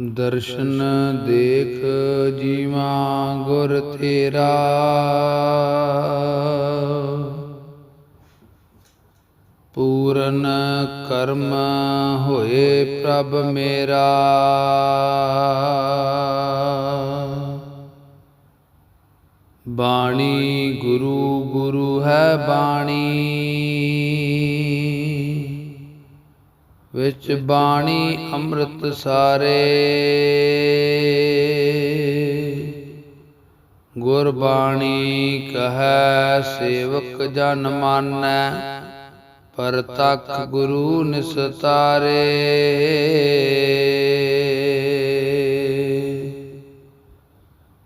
ਦਰਸ਼ਨ ਦੇਖ ਜੀਵਾ ਗੁਰ ਤੇਰਾ। ਪੂਰਨ ਕਰਮ ਹੋਏ ਪ੍ਰਭ ਮੇਰਾ। ਬਾਣੀ ਗੁਰੂ ਗੁਰੂ ਹੈ ਬਾਣੀ। ਵਿੱਚ ਬਾਣੀ ਅੰਮ੍ਰਿਤ ਸਾਰੇ। ਗੁਰਬਾਣੀ ਕਹੈ ਸੇਵਕ ਜਨ ਮਾਨੈ ਪਰ ਤਕ ਗੁਰੂ ਨਿਸਤਾਰੇ।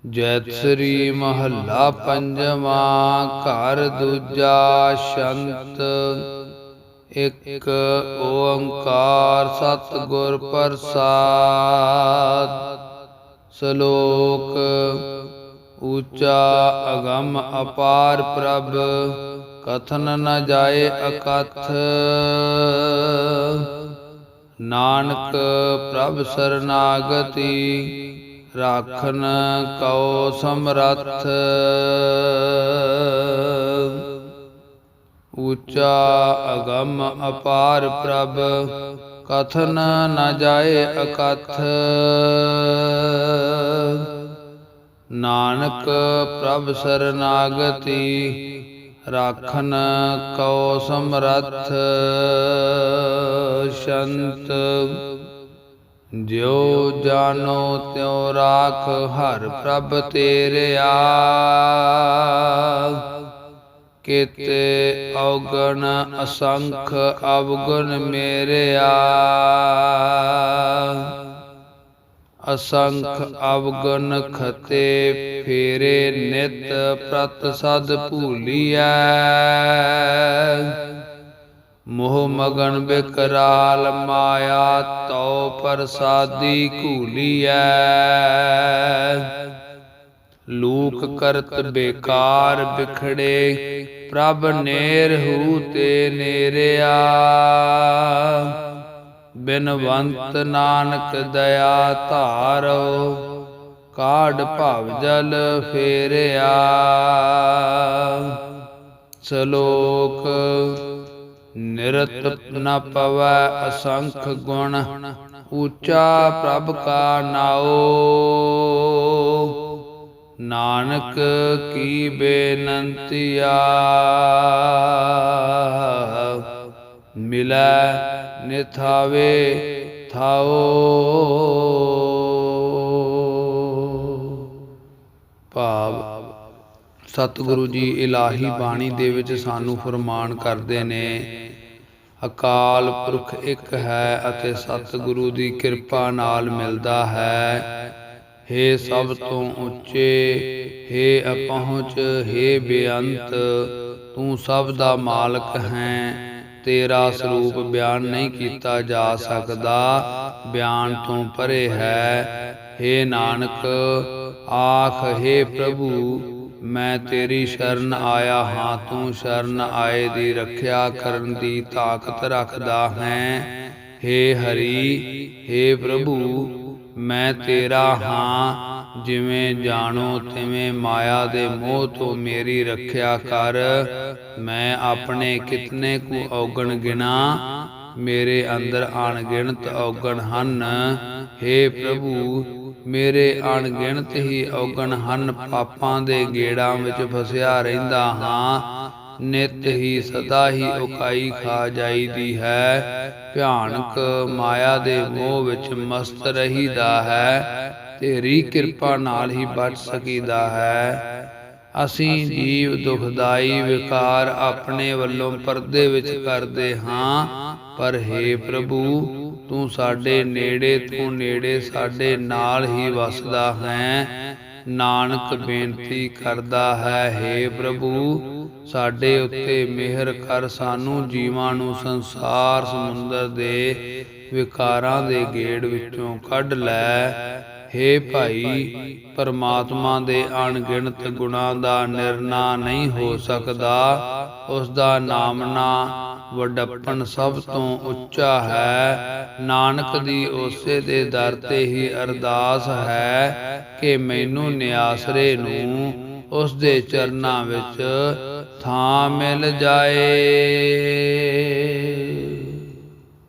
ਜੈਤ ਸ੍ਰੀ ਮਹੱਲਾ ਪੰਜਵਾਂ ਘਰ ਦੂਜਾ ਸ਼ੰਤ ਇੱਕ ਓੰਕਾਰ ਸਤਿਗੁਰ ਪ੍ਰਸਾਦ। ਸ਼ਲੋਕ ਊਚਾ ਅਗੰਮ ਅਪਾਰ ਪ੍ਰਭ, ਕਥਨ ਨ ਜਾਏ ਅਕਥ। ਨਾਨਕ ਪ੍ਰਭ ਸਰਨਾਗਤੀ, ਰਾਖਨ ਕਉ ਸਮਰੱਥ। ਊਚਾ ਅਗੰਮ ਅਪਾਰ ਪ੍ਰਭ, ਕਥਨ ਨ ਜਾਏ ਅਕਥ। ਨਾਨਕ ਪ੍ਰਭ ਸਰਨਾਗਤੀ, ਰਾਖਨ ਕਉ ਸਮਰੱਥ। ਸ਼ੰਤ, ਜਿਉ ਜਾਨੋ ਤਿਉ ਰਾਖ, ਹਰ ਪ੍ਰਭ ਤੇਰਿਆ। ਕਿਤੇ ਔਗਣ ਅਸੰਖ ਅਵਗੁਣ ਮੇਰਿਆ। ਅਸੰਖ ਅਵਗੁਣ ਖਤੇ ਫੇਰੇ ਨਿਤ ਪ੍ਰਤ ਸਦ ਭੂਲੀਐ। ਮੋਹ ਮਗਨ ਬਿਕਰਾਲ ਮਾਇਆ ਤਉ ਪ੍ਰਸਾਦੀ ਘੂਲੀਐ। ਲੂਕ ਕਰਤ ਬੇਕਾਰ ਬਿਖੜੇ ਪ੍ਰਭ ਨੇਰ ਹੂ ਤੇ ਨੇਰਿਆ। ਬਿਨਵੰਤ ਨਾਨਕ ਦਇਆ ਧਾਰੋ, ਕਾਢ ਭਵ ਜਲ ਫੇਰਿਆ। ਸ਼ਲੋਕ, ਨਿਰਤ ਨ ਪਵੈ ਅਸੰਖ ਗੁਣ ਉੱਚਾ ਪ੍ਰਭ ਕਾ ਨਾਉ। ਨਾਨਕ ਕੀ ਬੇਨੰਤੀਆ ਮਿਲੈ ਨਿਥਾਵੇ ਥਾਓ। ਭਾਵ ਸਤਿਗੁਰੂ ਜੀ ਇਲਾਹੀ ਬਾਣੀ ਦੇ ਵਿੱਚ ਸਾਨੂੰ ਫਰਮਾਨ ਕਰਦੇ ਨੇ, ਅਕਾਲ ਪੁਰਖ ਇੱਕ ਹੈ ਅਤੇ ਸਤਿਗੁਰੂ ਦੀ ਕਿਰਪਾ ਨਾਲ ਮਿਲਦਾ ਹੈ। ਹੇ ਸਭ ਤੋਂ ਉੱਚੇ, ਹੇ ਅਪਹੁੰਚ, ਹੇ ਬੇਅੰਤ, ਤੂੰ ਸਭ ਦਾ ਮਾਲਕ ਹੈ। ਤੇਰਾ ਸਰੂਪ ਬਿਆਨ ਨਹੀਂ ਕੀਤਾ ਜਾ ਸਕਦਾ, ਬਿਆਨ ਤੋਂ ਪਰੇ ਹੈ। ਹੇ ਨਾਨਕ, ਆਖ, ਹੇ ਪ੍ਰਭੂ, ਮੈਂ ਤੇਰੀ ਸ਼ਰਨ ਆਇਆ ਹਾਂ, ਤੂੰ ਸ਼ਰਨ ਆਏ ਦੀ ਰੱਖਿਆ ਕਰਨ ਦੀ ਤਾਕਤ ਰੱਖਦਾ ਹੈ। ਹੇ ਹਰੀ, ਹੇ ਪ੍ਰਭੂ ਮੈਂ ਤੇਰਾ ਹਾਂ ਜਿਵੇਂ ਜਾਣੋ ਤਿਵੇਂ ਮਾਇਆ ਦੇ ਮੋਹ ਤੋਂ ਮੇਰੀ ਰੱਖਿਆ ਕਰ। ਮੈਂ ਆਪਣੇ ਕਿਤਨੇ ਕੁ ਔਗਣ ਗਿਣਾ ਮੇਰੇ ਅੰਦਰ ਅਣਗਿਣਤ ਔਗਣ ਹਨ। ਹੇ ਪ੍ਰਭੂ ਮੇਰੇ ਅਣਗਿਣਤ ਹੀ ਔਗਣ ਹਨ। ਪਾਪਾਂ ਦੇ ਗੇੜਾਂ ਵਿੱਚ ਫਸਿਆ ਰਹਿੰਦਾ ਹਾਂ। ਨਿਤ ਹੀ ਸਦਾ ਹੀ ਉਕਾਈ ਖਾ ਜਾਈਦੀ ਹੈ। ਭਿਆਨਕ ਮਾਇਆ ਦੇ ਮੋਹ ਵਿੱਚ ਮਸਤ ਰਹੀਦਾ ਹੈ। ਤੇਰੀ ਕਿਰਪਾ ਨਾਲ ਹੀ ਬਚ ਸਕੀਦਾ ਹੈ। ਅਸੀਂ ਜੀਵ ਦੁਖਦਾਈ ਵਿਕਾਰ ਆਪਣੇ ਵੱਲੋਂ ਪਰਦੇ ਵਿੱਚ ਕਰਦੇ ਹਾਂ। ਪਰ हे ਪ੍ਰਭੂ, ਤੂੰ ਸਾਡੇ ਨੇੜੇ ਤੂੰ ਨੇੜੇ ਸਾਡੇ ਨਾਲ ਹੀ ਵਸਦਾ ਹੈ। ਨਾਨਕ ਬੇਨਤੀ ਕਰਦਾ ਹੈ हे ਪ੍ਰਭੂ, ਸਾਡੇ ਉੱਤੇ ਮਿਹਰ ਕਰ, ਸਾਨੂੰ ਜੀਵਾਂ ਨੂੰ ਸੰਸਾਰ ਸਮੁੰਦਰ ਦੇ ਵਿਕਾਰਾਂ ਦੇ ਗੇੜ ਵਿੱਚੋਂ ਕੱਢ ਲੈ। ਹੇ ਭਾਈ, ਪਰਮਾਤਮਾ ਦੇ ਅਣਗਿਣਤ ਗੁਣਾਂ ਦਾ ਨਿਰਣਾ ਨਹੀਂ ਹੋ ਸਕਦਾ। ਉਸ ਦਾ ਨਾਮ ਨਾ ਸਭ ਤੋਂ ਉੱਚਾ ਹੈ। ਨਾਨਕ ਦੀ ਉਸੇ ਦੇ ਦਰ ਤੇ ਹੀ ਅਰਦਾਸ ਹੈ ਕਿ ਮੈਨੂੰ ਨਿਆਸਰੇ ਨੂੰ ਉਸ ਦੇ ਚਰਨਾਂ ਵਿੱਚ ਥਾਂ ਮਿਲ ਜਾਏ।